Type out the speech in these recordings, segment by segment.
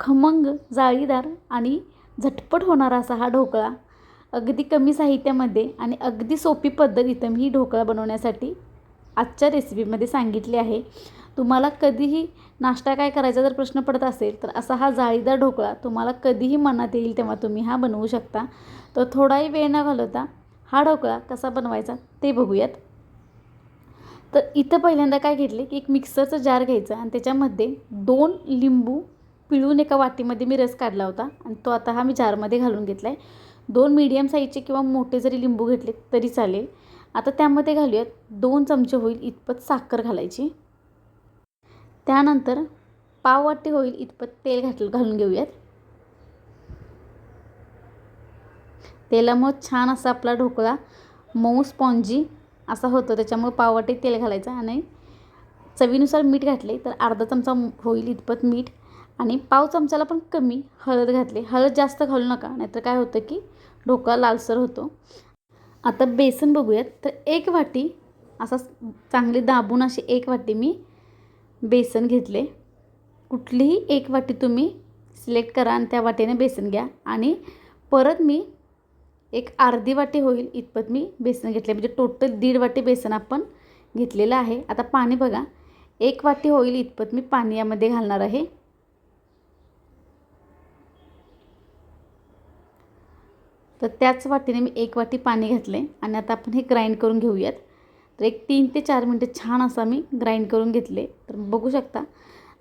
खमंग जाळीदार आणि झटपट होणारा असा हा ढोकळा अगदी कमी साहित्यामध्ये आणि अगदी सोपी पद्धत इथं मी ही ढोकळा बनवण्यासाठी आजच्या रेसिपीमध्ये सांगितली आहे. तुम्हाला कधीही नाश्ता काय करायचा जर प्रश्न पडत असेल तर असा हा जाळीदार ढोकळा तुम्हाला कधीही मनात येईल तेव्हा तुम्ही हा बनवू शकता. तर थोडाही वेळ न घालवता हा ढोकळा कसा बनवायचा ते बघूयात. तर इथं पहिल्यांदा काय घेतले की एक मिक्सरचं जार घ्यायचा आणि त्याच्यामध्ये दोन लिंबू पिळून एका वाटीमध्ये मी रस काढला होता आणि तो आता हा मी जारमध्ये घालून घेतला आहे दोन मीडियम साईजचे किंवा मोठे जरी लिंबू घेतले तरी चालेल. आता त्यामध्ये घालूयात दोन चमचे होईल इतपत साखर घालायची. त्यानंतर पाव वाटी होईल इतपत तेल घातलं घालून घेऊयात. तेलामुळं छान असा आपला ढोकळा मऊ स्पॉन्जी असा होतो. त्याच्यामुळे पाववाटी तेल घालायचं आणि चवीनुसार मीठ घातले तर अर्धा चमचा होईल इतपत मीठ. आणि पाव चमचाला पण कमी हळद घातले. हळद जास्त घालू नका. नाहीतर काय होतं की ढोकळा लालसर होतो. आता बेसन बघूयात. तर एक वाटी असा चांगली दाबून अशी एक वाटी मी बेसन घेतले. कुठलीही एक वाटी तुम्ही सिलेक्ट करा आणि त्या वाटीने बेसन घ्या. आणि परत मी एक अर्धी वाटी होईल इतपत मी बेसन घेतले. म्हणजे टोटल दीड वाटी बेसन आपण घेतलेलं आहे. आता पाणी बघा. एक वाटी होईल इतपत मी पाणी यामध्ये घालणार आहे. तर त्याच वाटीने मी एक वाटी पाणी घातले आणि आता आपण हे ग्राइंड करून घेऊयात. तर एक तीन ते चार मिनटं छान असा मी ग्राइंड करून घेतले. तर बघू शकता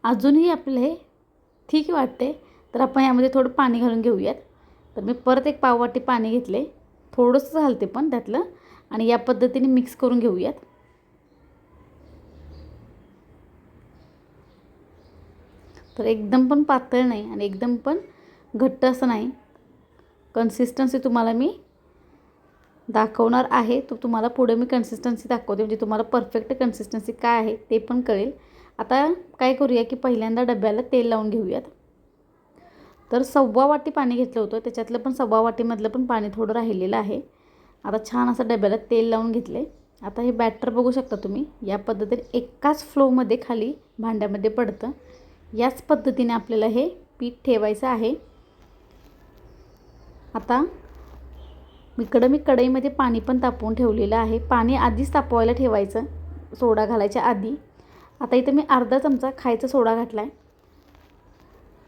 अजूनही आपलं हे ठीक वाटते तर आपण यामध्ये थोडं पाणी घालून घेऊयात. तर मी परत एक पाववाटी पाणी घेतले. थोडंसं घालते पण त्यातलं. आणि या पद्धतीने मिक्स करून घेऊयात. तर एकदम पण पातळ नाही आणि एकदम पण घट्ट असं नाही. कन्सिस्टन्सी तुम्हाला मी दाखवणार आहे. तो तुम्हाला पुढे मी कन्सिस्टन्सी दाखवते. म्हणजे तुम्हाला परफेक्ट कन्सिस्टन्सी काय आहे ते पण कळेल. आता काय करूया की पहिल्यांदा डब्याला तेल लावून घेऊयात. तर सव्वा वाटी पाणी घेतलं होतं. त्याच्यातलं पण सव्वा वाटीमधलं पण पाणी थोडं राहिलेलं आहे. आता छान असं डब्याला तेल लावून घेतले आता हे बॅटर बघू शकता तुम्ही. या पद्धतीने एकाच फ्लोमध्ये खाली भांड्यामध्ये पडतं. याच पद्धतीने आपल्याला हे पीठ ठेवायचं आहे. आता इकडं मी कढईमध्ये पाणी पण तापवून ठेवलेलं आहे. पाणी आधीच तापवायला ठेवायचं सोडा घालायच्या आधी. आता इथं मी अर्धा चमचा खायचा सोडा घातला आहे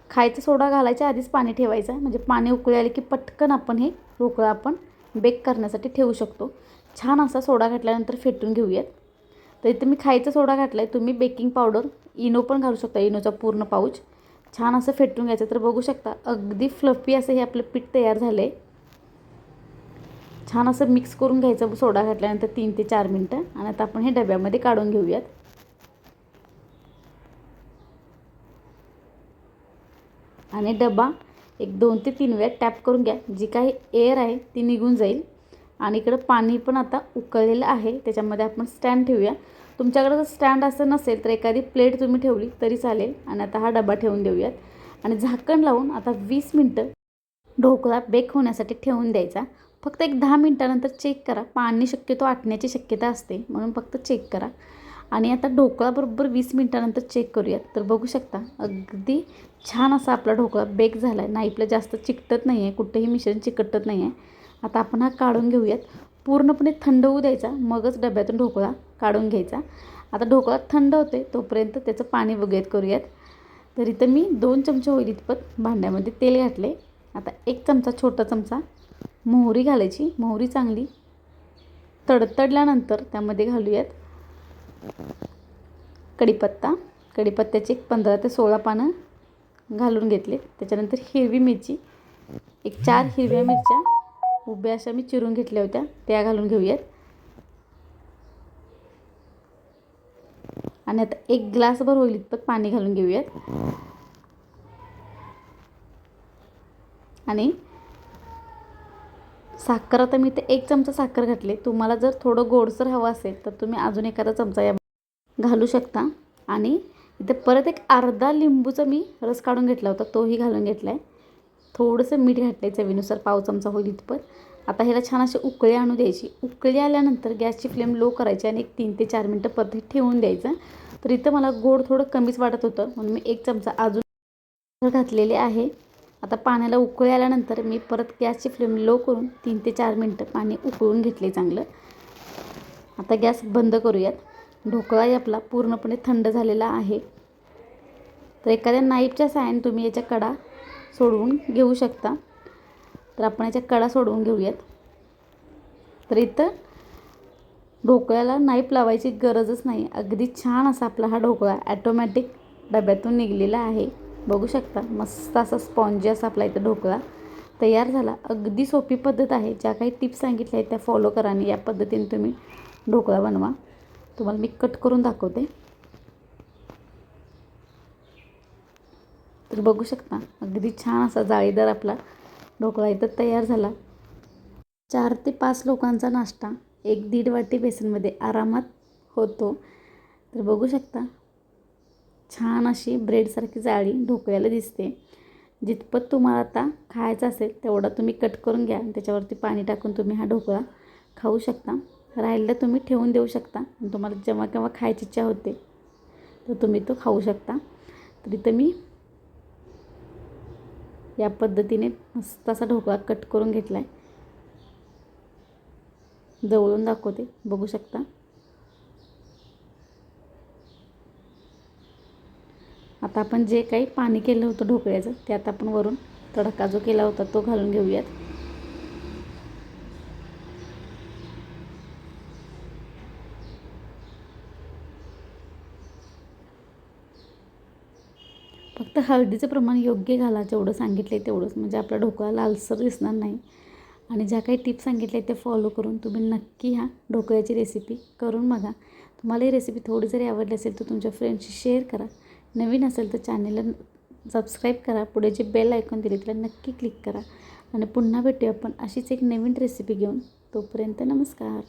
खायचा सोडा घालायच्या आधीच पाणी ठेवायचं आहे म्हणजे पाणी उकळी आले की पटकन आपण हे ढोकळा आपण बेक करण्यासाठी ठेवू शकतो. छान असा सोडा घातल्यानंतर फेटून घेऊयात. तर इथं मी खायचा सोडा घातला आहे तुम्ही बेकिंग पावडर इनो पण घालू शकता इनोचा पूर्ण पाऊच. छान असं फेटून घ्यायचं तर बघू शकता अगदी फ्लफी असं हे आपलं पीठ तयार झालं आहे छान असं मिक्स करून घ्यायचं सोडा घातल्यानंतर तीन ते चार मिनटं आणि आता आपण हे डब्यामध्ये काढून घेऊयात. आणि डबा एक दोन ते तीन वेळा टॅप करून घ्या. जी काही एअर आहे ती निघून जाईल. आणि इकडं पाणी पण आता उकळलेलं आहे. त्याच्यामध्ये आपण स्टँड ठेवूया. तुमच्याकडे जर स्टँड असं नसेल तर एखादी प्लेट तुम्ही ठेवली तरी चालेल. आणि आता हा डबा ठेवून देऊयात. आणि झाकण लावून आता वीस मिनटं ढोकळा बेक होण्यासाठी ठेवून द्यायचा. फक्त एक दहा मिनटानंतर चेक करा. पाणी शक्यतो आटण्याची शक्यता असते. म्हणून फक्त चेक करा. आणि आता ढोकळाबरोबर वीस मिनटानंतर चेक करूयात. तर बघू शकता अगदी छान असा आपला ढोकळा बेक झाला आहे नाही जास्त चिकटत नाही आहे कुठेही मिश्रण चिकटत नाही आहे आता आपण हा काढून घेऊयात. पूर्णपणे थंड होऊ द्यायचा. मगच डब्यातून ढोकळा काढून घ्यायचा. आता ढोकळा थंड होते तोपर्यंत त्याचं पाणी वगैरे करूयात. तर इथं मी दोन चमचे होईल इतपत भांड्यामध्ये तेल घातले आता एक चमचा छोटा चमचा मोहरी घालायची. मोहरी चांगली तडतडल्यानंतर त्यामध्ये घालूयात कढीपत्ता. कढीपत्त्याची एक पंधरा ते सोळा पानं घालून घेतले त्याच्यानंतर हिरवी मिरची एक चार हिरव्या मिरच्या उभ्या अशा मी चिरून घेतल्या होत्या. त्या घालून घेऊयात. आणि आता एक ग्लासभर होईल इतपत पाणी घालून घेऊयात. आणि साखर आता मी ते एक चमचा साखर घातले. तुम्हाला जर थोडं गोडसर हवं असेल तर तुम्ही अजून एखादा चमचा या घालू शकता. आणि इथे परत एक अर्धा लिंबूचा मी रस काढून घेतला होता तोही घालून घेतला आहे थोडंसं मीठ घातलं आहे चवीनुसार पाव चमचा होईल इथपत आता ह्याला छान अशी उकळी आणू द्यायची. उकळी आल्यानंतर गॅसची फ्लेम लो करायची आणि एक तीन ते चार मिनटं परत ठेवून द्यायचं. तर इथं मला गोड थोडं कमीच वाटत होतं म्हणून मी एक चमचा अजून घातलेले आहे. आता पाण्याला उकळी आल्यानंतर मी परत गॅसची फ्लेम लो करून तीन ते चार मिनटं पाणी उकळून घेतले चांगलं. आता गॅस बंद करूयात. ढोकळाही आपला पूर्णपणे थंड झालेला आहे. तर एखाद्या नाईफच्या साहाय्याने तुम्ही याच्या कडा सोडवून घेऊ शकता. तर आपण याच्या कडा सोडवून घेऊयात. तर इथं ढोकळ्याला नाईप लावायची गरजच नाही. अगदी छान असा आपला हा ढोकळा ॲटोमॅटिक डब्यातून निघलेला आहे. बघू शकता मस्त असा स्पॉन्जी असा आपला इथं ढोकळा तयार झाला. अगदी सोपी पद्धत आहे. ज्या काही टिप्स सांगितल्या आहेत त्या फॉलो करा आणि या पद्धतीने तुम्ही ढोकळा बनवा. तुम्हाला मी कट करून दाखवते. तर बघू शकता अगदी छान असा जाळीदार आपला ढोकळा इथं तयार झाला. चार ते पाच लोकांचा नाश्ता एक दीड वाटी बेसनमध्ये आरामात होतो. तर बघू शकता छान अशी ब्रेडसारखी जाळी ढोकळ्याला दिसते. जितपत तुम्हाला आता खायचं असेल तेवढा तुम्ही कट करून घ्या आणि त्याच्यावरती पाणी टाकून तुम्ही हा ढोकळा खाऊ शकता. राहिलेला तुम्ही ठेवून देऊ शकता. आणि तुम्हाला जेव्हा केव्हा खायची इच्छा होते तर तुम्ही तो खाऊ शकता. तर इथं मी या पद्धतीने मस्त असा ढोकळा कट करून घेतला आहे जवळून दाखवते बघू शकता. आता आपण जे काही पाणी केलं होतं ढोकळ्याचं ते आता आपण वरून तडका जो केला होता तो घालून घेऊयात. फक्त हळदीचं प्रमाण योग्य घाला जेवढं सांगितलं आहे तेवढंच. म्हणजे आपला ढोकळा लालसर दिसणार नाही. आणि ज्या काही टिप्स सांगितल्या आहेत ते फॉलो करून तुम्ही नक्की ह्या ढोकळ्याची रेसिपी करून बघा. तुम्हाला ही रेसिपी थोडी जरी आवडली असेल तर तुमच्या फ्रेंडशी शेअर करा. नवीन असेल तर चॅनेलला सबस्क्राईब करा. पुढे जे बेल ऐकून दिली तिला नक्की क्लिक करा. आणि पुन्हा भेटूया आपण अशीच एक नवीन रेसिपी घेऊन. तोपर्यंत नमस्कार.